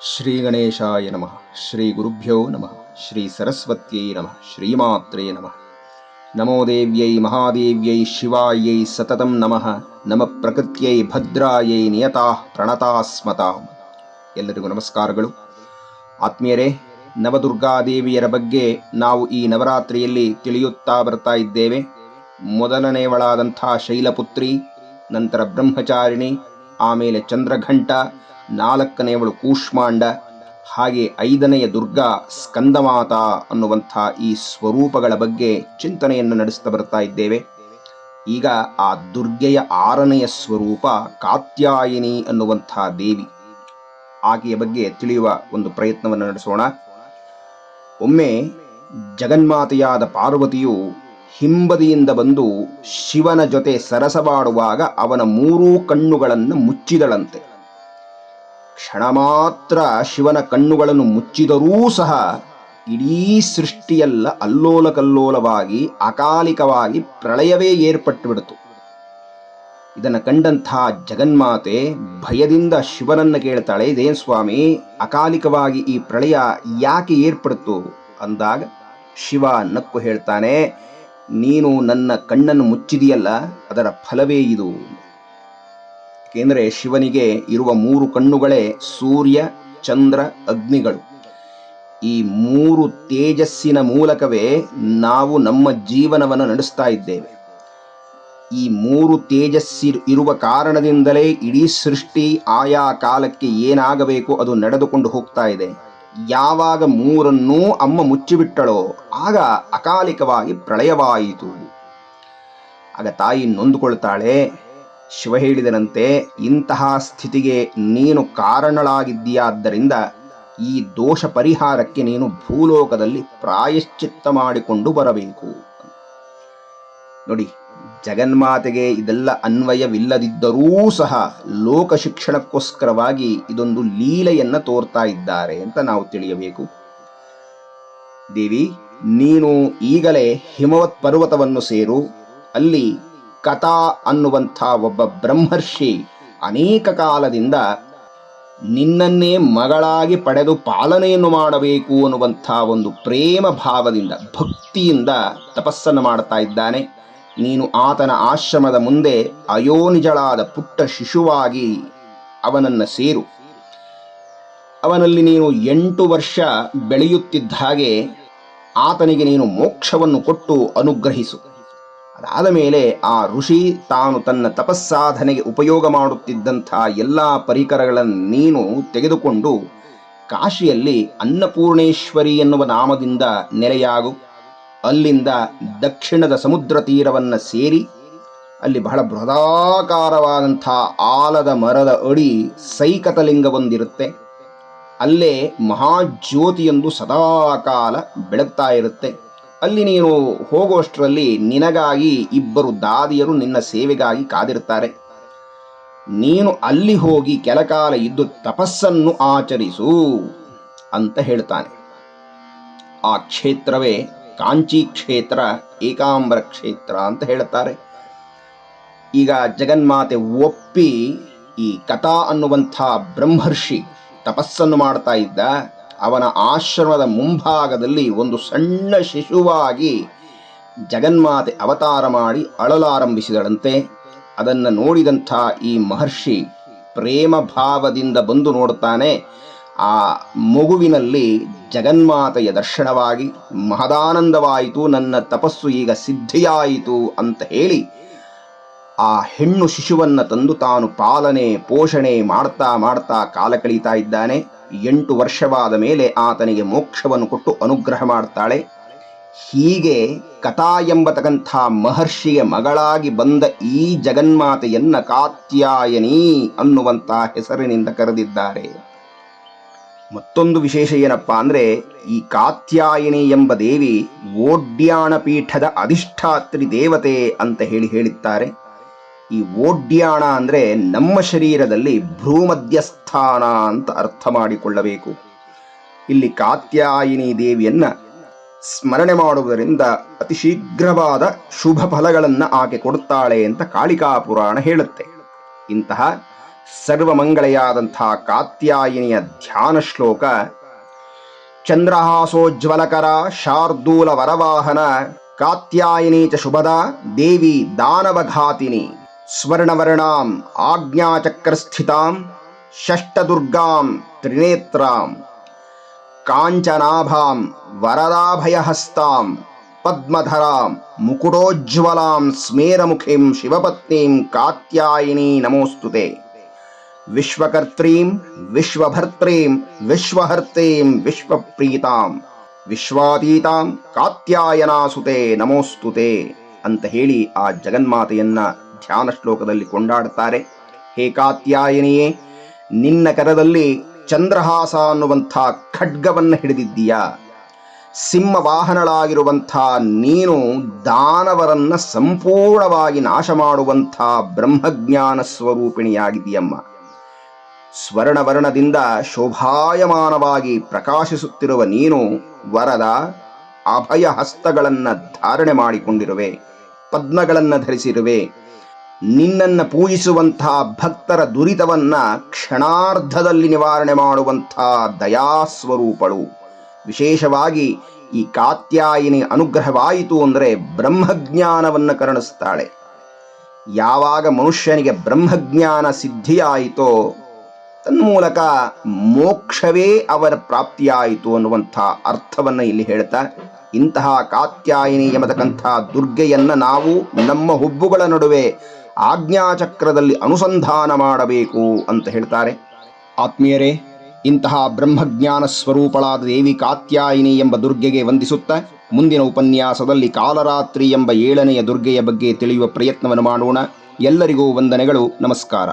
ಶ್ರೀ ಗಣೇಶಾಯ ನಮಃ ಶ್ರೀ ಗುರುಭ್ಯೋ ನಮಃ ಶ್ರೀ ಸರಸ್ವತ್ಯೈ ನಮಃ ಶ್ರೀಮಾತ್ರೇ ನಮಃ ನಮೋ ದೇವ್ಯೈ ಮಹಾದೇವ್ಯೈ ಶಿವಾಯೈ ಸತತಂ ನಮಃ ನಮ ಪ್ರಕೃತ್ಯೈ ಭದ್ರಾಯೈ ನಿಯತಾ ಪ್ರಣತಾಸ್ಮತಾ ಎಲ್ಲರಿಗೂ ನಮಸ್ಕಾರಗಳು. ಆತ್ಮೀಯರೇ, ನವದುರ್ಗಾದೇವಿಯರ ಬಗ್ಗೆ ನಾವು ಈ ನವರಾತ್ರಿಯಲ್ಲಿ ತಿಳಿಯುತ್ತಾ ಬರ್ತಾ ಇದ್ದೇವೆ. ಮೊದಲನೆಯವಳಾದಂಥ ಶೈಲಪುತ್ರಿ, ನಂತರ ಬ್ರಹ್ಮಚಾರಿಣಿ ಆಮೇಲೆ ಚಂದ್ರಘಂಟ, ನಾಲ್ಕನೆಯವಳು ಕೂಷ್ಮಾಂಡ, ಹಾಗೆ ಐದನೆಯ ದುರ್ಗಾ ಸ್ಕಂದಮಾತಾ ಅನ್ನುವಂಥ ಈ ಸ್ವರೂಪಗಳ ಬಗ್ಗೆ ಚಿಂತನೆಯನ್ನು ನಡೆಸ್ತಾ ಬರ್ತಾ ಇದ್ದೇವೆ. ಈಗ ಆ ದುರ್ಗೆಯ ಆರನೆಯ ಸ್ವರೂಪ ಕಾತ್ಯಾಯಿನಿ ಅನ್ನುವಂಥ ದೇವಿ. ಆಕೆಯ ಬಗ್ಗೆ ತಿಳಿಯುವ ಒಂದು ಪ್ರಯತ್ನವನ್ನು ನಡೆಸೋಣ. ಒಮ್ಮೆ ಜಗನ್ಮಾತೆಯಾದ ಪಾರ್ವತಿಯು ಹಿಂಬದಿಯಿಂದ ಬಂದು ಶಿವನ ಜೊತೆ ಸರಸವಾಡುವಾಗ ಅವನ ಮೂರೂ ಕಣ್ಣುಗಳನ್ನು ಮುಚ್ಚಿದಳಂತೆ. ಕ್ಷಣ ಮಾತ್ರ ಶಿವನ ಕಣ್ಣುಗಳನ್ನು ಮುಚ್ಚಿದರೂ ಸಹ ಇಡೀ ಸೃಷ್ಟಿಯೆಲ್ಲ ಅಲ್ಲೋಲ ಕಲ್ಲೋಲವಾಗಿ ಅಕಾಲಿಕವಾಗಿ ಪ್ರಳಯವೇ ಏರ್ಪಟ್ಟು ಬಿಡಿತು ಇದನ್ನು ಕಂಡಂಥ ಜಗನ್ಮಾತೆ ಭಯದಿಂದ ಶಿವನನ್ನ ಕೇಳ್ತಾಳೆ ಇದೇನ್ ಸ್ವಾಮಿ, ಅಕಾಲಿಕವಾಗಿ ಈ ಪ್ರಳಯ ಯಾಕೆ ಏರ್ಪಡ್ತು? ಅಂದಾಗ ಶಿವ ನಕ್ಕು ಹೇಳ್ತಾನೆ ನೀನು ನನ್ನ ಕಣ್ಣನ್ನು ಮುಚ್ಚಿದೆಯಲ್ಲ, ಅದರ ಫಲವೇ ಇದು. ಏಕೆಂದರೆ ಶಿವನಿಗೆ ಇರುವ ಮೂರು ಕಣ್ಣುಗಳೇ ಸೂರ್ಯ, ಚಂದ್ರ, ಅಗ್ನಿಗಳು. ಈ ಮೂರು ತೇಜಸ್ಸಿನ ಮೂಲಕವೇ ನಾವು ನಮ್ಮ ಜೀವನವನ್ನು ನಡೆಸ್ತಾ ಇದ್ದೇವೆ. ಈ ಮೂರು ತೇಜಸ್ಸಿ ಇರುವ ಕಾರಣದಿಂದಲೇ ಇಡೀ ಸೃಷ್ಟಿ ಆಯಾ ಕಾಲಕ್ಕೆ ಏನಾಗಬೇಕು ಅದು ನಡೆದುಕೊಂಡು ಹೋಗ್ತಾ ಇದೆ. ಯಾವಾಗ ಮೂರನ್ನೂ ಅಮ್ಮ ಮುಚ್ಚಿಬಿಟ್ಟಳೋ, ಆಗ ಅಕಾಲಿಕವಾಗಿ ಪ್ರಳಯವಾಯಿತು. ಆಗ ತಾಯಿ ನೊಂದುಕೊಳ್ತಾಳೆ, ಶಿವ ಹೇಳಿದನಂತೆ, ಇಂತಹ ಸ್ಥಿತಿಗೆ ನೀನು ಕಾರಣಳಾಗಿದ್ದೀಯಾದ್ದರಿಂದ ಈ ದೋಷ ಪರಿಹಾರಕ್ಕೆ ನೀನು ಭೂಲೋಕದಲ್ಲಿ ಪ್ರಾಯಶ್ಚಿತ್ತ ಮಾಡಿಕೊಂಡು ಬರಬೇಕು. ನೋಡಿ ಜಗನ್ಮಾತೆಗೆ ಇದೆಲ್ಲ ಅನ್ವಯವಿಲ್ಲದಿದ್ದರೂ ಸಹ ಲೋಕ ಶಿಕ್ಷಣಕ್ಕೋಸ್ಕರವಾಗಿ ಇದೊಂದು ಲೀಲೆಯನ್ನ ತೋರ್ತಾ ಇದ್ದಾರೆ ಅಂತ ನಾವು ತಿಳಿಯಬೇಕು. ದೇವಿ, ನೀನು ಈಗಲೇ ಹಿಮವತ್ ಪರ್ವತವನ್ನು ಸೇರು. ಅಲ್ಲಿ ಕಥಾ ಅನ್ನುವಂಥ ಒಬ್ಬ ಬ್ರಹ್ಮರ್ಷಿ ಅನೇಕ ಕಾಲದಿಂದ ನಿನ್ನನ್ನೇ ಮಗಳಾಗಿ ಪಡೆದು ಪಾಲನೆಯನ್ನು ಮಾಡಬೇಕು ಅನ್ನುವಂಥ ಒಂದು ಪ್ರೇಮ ಭಾವದಿಂದ, ಭಕ್ತಿಯಿಂದ ತಪಸ್ಸನ್ನು ಮಾಡ್ತಾ ಇದ್ದಾನೆ. ನೀನು ಆತನ ಆಶ್ರಮದ ಮುಂದೆ ಅಯೋನಿಜಳಾದ ಪುಟ್ಟ ಶಿಶುವಾಗಿ ಅವನನ್ನು ಸೇರು. ಅವನಲ್ಲಿ ನೀನು ಎಂಟು ವರ್ಷ ಬೆಳೆಯುತ್ತಿದ್ದ ಹಾಗೆ ಆತನಿಗೆ ನೀನು ಮೋಕ್ಷವನ್ನು ಕೊಟ್ಟು ಅನುಗ್ರಹಿಸು. ಅದಾದ ಮೇಲೆ ಆ ಋಷಿ ತಾನು ತನ್ನ ತಪಸ್ಸಾಧನೆಗೆ ಉಪಯೋಗ ಮಾಡುತ್ತಿದ್ದಂಥ ಎಲ್ಲ ಪರಿಕರಗಳನ್ನು ನೀನು ತೆಗೆದುಕೊಂಡು ಕಾಶಿಯಲ್ಲಿ ಅನ್ನಪೂರ್ಣೇಶ್ವರಿ ಎನ್ನುವ ನಾಮದಿಂದ ನೆಲೆಯಾಗು. ಅಲ್ಲಿಂದ ದಕ್ಷಿಣದ ಸಮುದ್ರ ತೀರವನ್ನು ಸೇರಿ ಅಲ್ಲಿ ಬಹಳ ಬೃಹದಾಕಾರವಾದಂಥ ಆಲದ ಮರದ ಅಡಿ ಸೈಕತಲಿಂಗವೊಂದಿರುತ್ತೆ. ಅಲ್ಲೇ ಮಹಾಜ್ಯೋತಿಯೊಂದು ಸದಾಕಾಲ ಬೆಳಗ್ತಾ ಇರುತ್ತೆ. ಅಲ್ಲಿ ನೀನು ಹೋಗುವಷ್ಟರಲ್ಲಿ ನಿನಗಾಗಿ ಇಬ್ಬರು ದಾದಿಯರು ನಿನ್ನ ಸೇವೆಗಾಗಿ ಕಾದಿರ್ತಾರೆ ನೀನು ಅಲ್ಲಿ ಹೋಗಿ ಕೆಲಕಾಲ ಇದ್ದು ತಪಸ್ಸನ್ನು ಆಚರಿಸು ಅಂತ ಹೇಳ್ತಾನೆ. ಆ ಕ್ಷೇತ್ರವೇ ಕಾಂಚಿ ಕ್ಷೇತ್ರ ಏಕಾಂಬರ ಕ್ಷೇತ್ರ ಅಂತ ಹೇಳ್ತಾರೆ. ಈಗ ಜಗನ್ಮಾತೆ ಒಪ್ಪಿ ಈ ಕಥಾ ಅನ್ನುವಂಥ ಬ್ರಹ್ಮರ್ಷಿ ತಪಸ್ಸನ್ನು ಮಾಡ್ತಾ ಇದ್ದ, ಅವನ ಆಶ್ರಮದ ಮುಂಭಾಗದಲ್ಲಿ ಒಂದು ಸಣ್ಣ ಶಿಶುವಾಗಿ ಜಗನ್ಮಾತೆ ಅವತಾರ ಮಾಡಿ ಅಳಲಾರಂಭಿಸಿದಳಂತೆ. ಅದನ್ನು ನೋಡಿದಂಥ ಈ ಮಹರ್ಷಿ ಪ್ರೇಮ ಭಾವದಿಂದ ಬಂದು ನೋಡುತ್ತಾನೆ ಆ ಮಗುವಿನಲ್ಲಿ ಜಗನ್ಮಾತೆಯ ದರ್ಶನವಾಗಿ ಮಹದಾನಂದವಾಯಿತು, ನನ್ನ ತಪಸ್ಸು ಈಗ ಸಿದ್ಧಿಯಾಯಿತು ಅಂತ ಹೇಳಿ ಆ ಹೆಣ್ಣು ಶಿಶುವನ್ನು ತಂದು ತಾನು ಪಾಲನೆ, ಪೋಷಣೆ ಮಾಡ್ತಾ ಮಾಡ್ತಾ ಕಾಲ ಕಳೀತಾ ಇದ್ದಾನೆ. ಎಂಟು ವರ್ಷವಾದ ಮೇಲೆ ಆತನಿಗೆ ಮೋಕ್ಷವನ್ನು ಕೊಟ್ಟು ಅನುಗ್ರಹ ಮಾಡ್ತಾಳೆ. ಹೀಗೆ ಕಥಾ ಎಂಬತಕ್ಕಂಥ ಮಹರ್ಷಿಯ ಮಗಳಾಗಿ ಬಂದ ಈ ಜಗನ್ಮಾತೆಯನ್ನ ಕಾತ್ಯಾಯನಿ ಅನ್ನುವಂಥ ಹೆಸರಿನಿಂದ ಕರೆದಿದ್ದಾರೆ. ಮತ್ತೊಂದು ವಿಶೇಷ ಏನಪ್ಪ ಅಂದರೆ ಈ ಕಾತ್ಯಾಯಿನಿ ಎಂಬ ದೇವಿ ಓಡ್ಯಾಣ ಪೀಠದ ಅಧಿಷ್ಠಾತ್ರಿ ದೇವತೆ ಅಂತ ಹೇಳಿ ಹೇಳಿದ್ದಾರೆ. ಈ ಓಡ್ಯಾಣ ಅಂದರೆ ನಮ್ಮ ಶರೀರದಲ್ಲಿ ಭ್ರೂಮಧ್ಯಸ್ಥಾನ ಅಂತ ಅರ್ಥ ಮಾಡಿಕೊಳ್ಳಬೇಕು. ಇಲ್ಲಿ ಕಾತ್ಯಾಯಿನಿ ದೇವಿಯನ್ನು ಸ್ಮರಣೆ ಮಾಡುವುದರಿಂದ ಅತಿ ಶೀಘ್ರವಾದ ಶುಭ ಫಲಗಳನ್ನು ಆಕೆ ಕೊಡುತ್ತಾಳೆ ಅಂತ ಕಾಳಿಕಾ ಪುರಾಣ ಹೇಳುತ್ತೆ. ಇಂತಹ ಸರ್ವಮಂಗಳೆಯಾದಂಥ ಕಾತ್ಯಾಯಿನಿಯ ಧ್ಯಾನ ಶ್ಲೋಕ ಚಂದ್ರಹಾಸೋಜ್ವಲಕರ ಶಾರ್ದೂಲ ವರವಾಹನ ಕಾತ್ಯಾಯಿನಿ ಚ ಶುಭದ ದೇವಿ ದಾನವಘಾತಿನಿ ಸ್ವರ್ಣವರ್ಣಾಂ ಆಜ್ಞಾಚಕ್ರಸ್ಥಿತಾಂ ಷಷ್ಟದುರ್ಗಾಂ ತ್ರಿನೇತ್ರಾಂ ಕಾಂಚನಾಭಾಂ ವರದಾಭಯಹಸ್ತಾಂ ಪದ್ಮಧರಾಂ ಮುಕುಟೋಜ್ವಲಾಂ ಸ್ಮೇರಮುಖೀಂ ಶಿವಪತ್ನೀಂ ಕಾತ್ಯಾಯಿನಿ ನಮೋಸ್ತುತೆ ವಿಶ್ವಕರ್ತ್ರೀಂ, ವಿಶ್ವಭರ್ತ್ರೀಂ ವಿಶ್ವಹರ್ತೀಂ ವಿಶ್ವಪ್ರೀತಾಂ. ವಿಶ್ವಾತೀತಾಂ ಕಾತ್ಯಾಯನಾಸುತೆ ನಮೋಸ್ತುತೆ ಅಂತ ಹೇಳಿ ಆ ಜಗನ್ಮಾತೆಯನ್ನ ಧ್ಯಾನ ಶ್ಲೋಕದಲ್ಲಿ ಕೊಂಡಾಡುತ್ತಾರೆ. ಹೇ ಕಾತ್ಯಾಯನಿಯೇ, ನಿನ್ನ ಕರದಲ್ಲಿ ಚಂದ್ರಹಾಸ ಅನ್ನುವಂಥ ಖಡ್ಗವನ್ನು ಹಿಡಿದಿದ್ದೀಯಾ. ಸಿಂಹ ವಾಹನಳಾಗಿರುವಂಥ ನೀನು ದಾನವರನ್ನ ಸಂಪೂರ್ಣವಾಗಿ ನಾಶ ಮಾಡುವಂಥ ಬ್ರಹ್ಮಜ್ಞಾನ ಸ್ವರೂಪಿಣಿಯಾಗಿದೆಯಮ್ಮ ಸ್ವರ್ಣವರ್ಣದಿಂದ ಶೋಭಾಯಮಾನವಾಗಿ ಪ್ರಕಾಶಿಸುತ್ತಿರುವ ನೀನು ವರದ ಅಭಯ ಹಸ್ತಗಳನ್ನು ಧಾರಣೆ ಮಾಡಿಕೊಂಡಿರುವೆ, ಪದ್ಮಗಳನ್ನು ಧರಿಸಿರುವೆ. ನಿನ್ನನ್ನು ಪೂಜಿಸುವಂತಹ ಭಕ್ತರ ದುರಿತವನ್ನ ಕ್ಷಣಾರ್ಧದಲ್ಲಿ ನಿವಾರಣೆ ಮಾಡುವಂತಹ ದಯಾಸ್ವರೂಪಳು. ವಿಶೇಷವಾಗಿ ಈ ಕಾತ್ಯಾಯಿನಿ ಅನುಗ್ರಹವಾಯಿತು ಅಂದರೆ ಬ್ರಹ್ಮಜ್ಞಾನವನ್ನು ಕರುಣಿಸ್ತಾಳೆ. ಯಾವಾಗ ಮನುಷ್ಯನಿಗೆ ಬ್ರಹ್ಮಜ್ಞಾನ ಸಿದ್ಧಿಯಾಯಿತೋ ತನ್ಮೂಲಕ ಮೋಕ್ಷವೇ ಅವರ ಪ್ರಾಪ್ತಿಯಾಯಿತು ಅನ್ನುವಂಥ ಅರ್ಥವನ್ನು ಇಲ್ಲಿ ಹೇಳ್ತಾ, ಇಂತಹ ಕಾತ್ಯಾಯಿನಿ ಎಂಬತಕ್ಕಂಥ ದುರ್ಗೆಯನ್ನು ನಾವು ನಮ್ಮ ಹುಬ್ಬುಗಳ ನಡುವೆ ಆಜ್ಞಾಚಕ್ರದಲ್ಲಿ ಅನುಸಂಧಾನ ಮಾಡಬೇಕು ಅಂತ ಹೇಳ್ತಾರೆ. ಆತ್ಮೀಯರೇ, ಇಂತಹ ಬ್ರಹ್ಮಜ್ಞಾನ ಸ್ವರೂಪಳಾದ ದೇವಿ ಕಾತ್ಯಾಯಿನಿ ಎಂಬ ದುರ್ಗೆಗೆ ವಂದಿಸುತ್ತ, ಮುಂದಿನ ಉಪನ್ಯಾಸದಲ್ಲಿ ಕಾಲರಾತ್ರಿ ಎಂಬ ಏಳನೆಯ ದುರ್ಗೆಯ ಬಗ್ಗೆ ತಿಳಿಯುವ ಪ್ರಯತ್ನವನ್ನು ಮಾಡೋಣ. ಎಲ್ಲರಿಗೂ ವಂದನೆಗಳು, ನಮಸ್ಕಾರ.